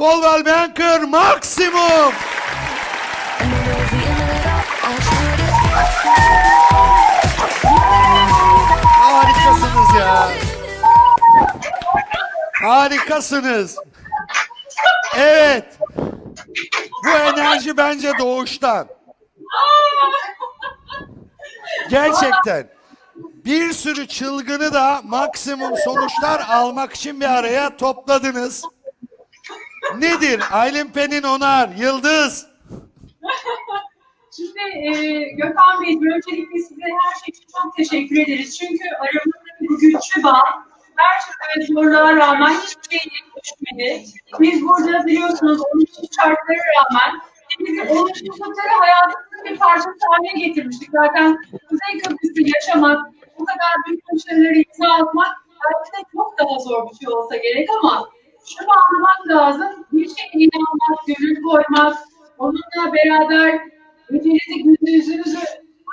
Coldwell Banker maksimum. Harikasınız ya. Harikasınız. Evet. Bu enerji bence doğuştan. Gerçekten. Bir sürü çılgını da maksimum sonuçlar almak için bir araya topladınız. Nedir? Aylin Penin Onar, Yıldız. Şimdi e, Gökhan Bey, öncelikle size her şey için çok teşekkür ederiz. Çünkü aramızdaki bu güçlü bağ her türlü zorluğa rağmen hiçbir şey düşmedi. Biz burada biliyorsunuz olumsuz şartlara rağmen biz olumsuzlukları hayatımızın bir parçası haline getirmiştik. Zaten Kuzey Kıbrıs'ı yaşamak, bu kadar büyük başarıları imza atmak belki de çok daha zor bir şey olsa gerek ama şunu anlamak lazım. Bir şeye inanmak, gönül koymak, onunla beraber gecenizi, gündüzünüzü,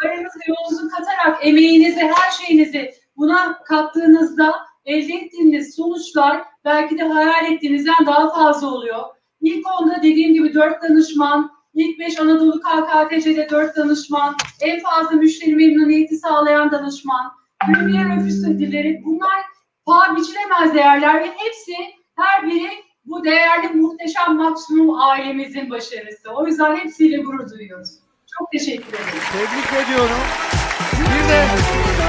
paranızı, yolunuzu katarak emeğinizi, her şeyinizi buna kattığınızda elde ettiğiniz sonuçlar belki de hayal ettiğinizden daha fazla oluyor. İlk onda dediğim gibi dört danışman, ilk beş Anadolu KKTC'de dört danışman, en fazla müşteri memnuniyeti sağlayan danışman, Premier Ofis ödülleri bunlar paha biçilemez değerler ve hepsi her biri bu değerli muhteşem maksimum ailemizin başarısı. O yüzden hepsiyle gurur duyuyoruz. Çok teşekkür ederim. Tebrik ediyorum. Bir de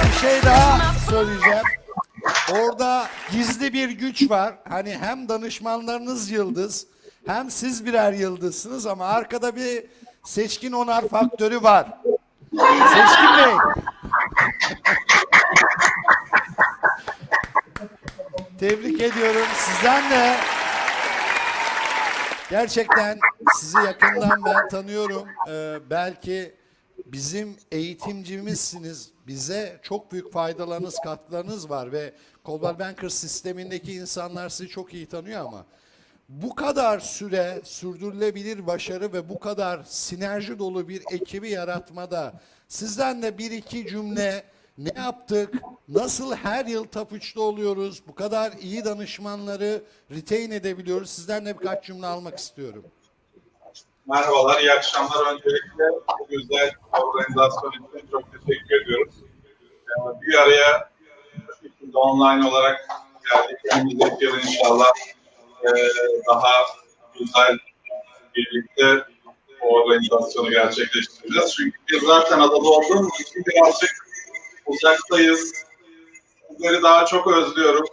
bir şey daha söyleyeceğim. Orada gizli bir güç var. Hani hem danışmanlarınız yıldız, hem siz birer yıldızsınız ama arkada bir seçkin onar faktörü var. Seçkin Bey. Tebrik ediyorum. Sizden de gerçekten sizi yakından ben tanıyorum. Ee, belki bizim eğitimcimizsiniz. Bize çok büyük faydalarınız, katkılarınız var ve Coldwell Banker sistemindeki insanlar sizi çok iyi tanıyor ama bu kadar süre sürdürülebilir başarı ve bu kadar sinerji dolu bir ekibi yaratmada sizden de bir iki cümle ne yaptık, nasıl her yıl top 3'te oluyoruz, bu kadar iyi danışmanları retain edebiliyoruz. Sizden de birkaç cümle almak istiyorum. Merhabalar, iyi akşamlar. Öncelikle bu güzel organizasyon için çok teşekkür ediyoruz. Ee, Bir araya online olarak geldik. Önümüzdeki yıl inşallah e, daha güzel birlikte bu organizasyonu gerçekleştireceğiz. Çünkü biz zaten adada olduğumuz için birazcık uzaktayız. Sizleri daha çok özlüyoruz.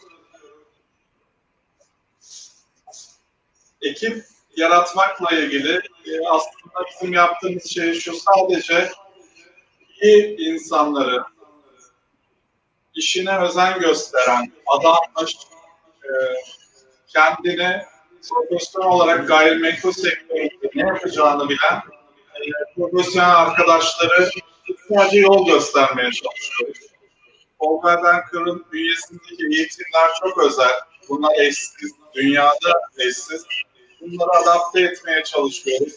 ekip yaratmakla ilgili e, aslında bizim yaptığımız şey şu sadece iyi insanları işine özen gösteren, adanmış, e, kendini profesyonel olarak gayrimenkul sektöründe ne yapacağını bilen e, profesyonel arkadaşları sadece yol göstermeye çalışıyoruz. Olga Banker'ın bünyesindeki eğitimler çok özel. Bunlar eşsiz, dünyada eşsiz. Bunları adapte etmeye çalışıyoruz.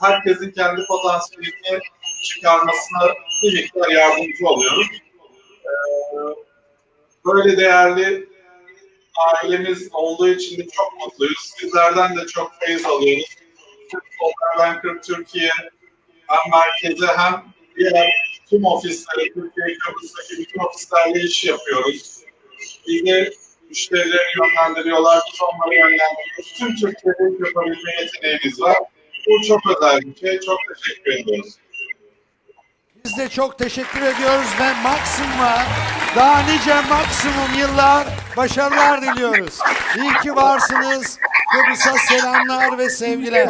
Herkesin kendi potansiyelini çıkarmasına bir miktar yardımcı oluyoruz. Ee, Böyle değerli ailemiz olduğu için de çok mutluyuz. Sizlerden de çok feyiz alıyoruz. Olga Banker Türkiye hem merkeze hem diğer tüm ofislere, Türkiye Kıbrıs'taki bütün ofislerle iş yapıyoruz. Bizi müşterileri yönlendiriyorlar, biz onları yönlendiriyoruz. Tüm Türkiye'de yapabilme yeteneğimiz var. Bu çok özel bir şey. Çok teşekkür ediyoruz. Biz de çok teşekkür ediyoruz ve maksimuma daha nice maksimum yıllar başarılar diliyoruz. İyi ki varsınız. Kıbrıs'a selamlar ve sevgiler.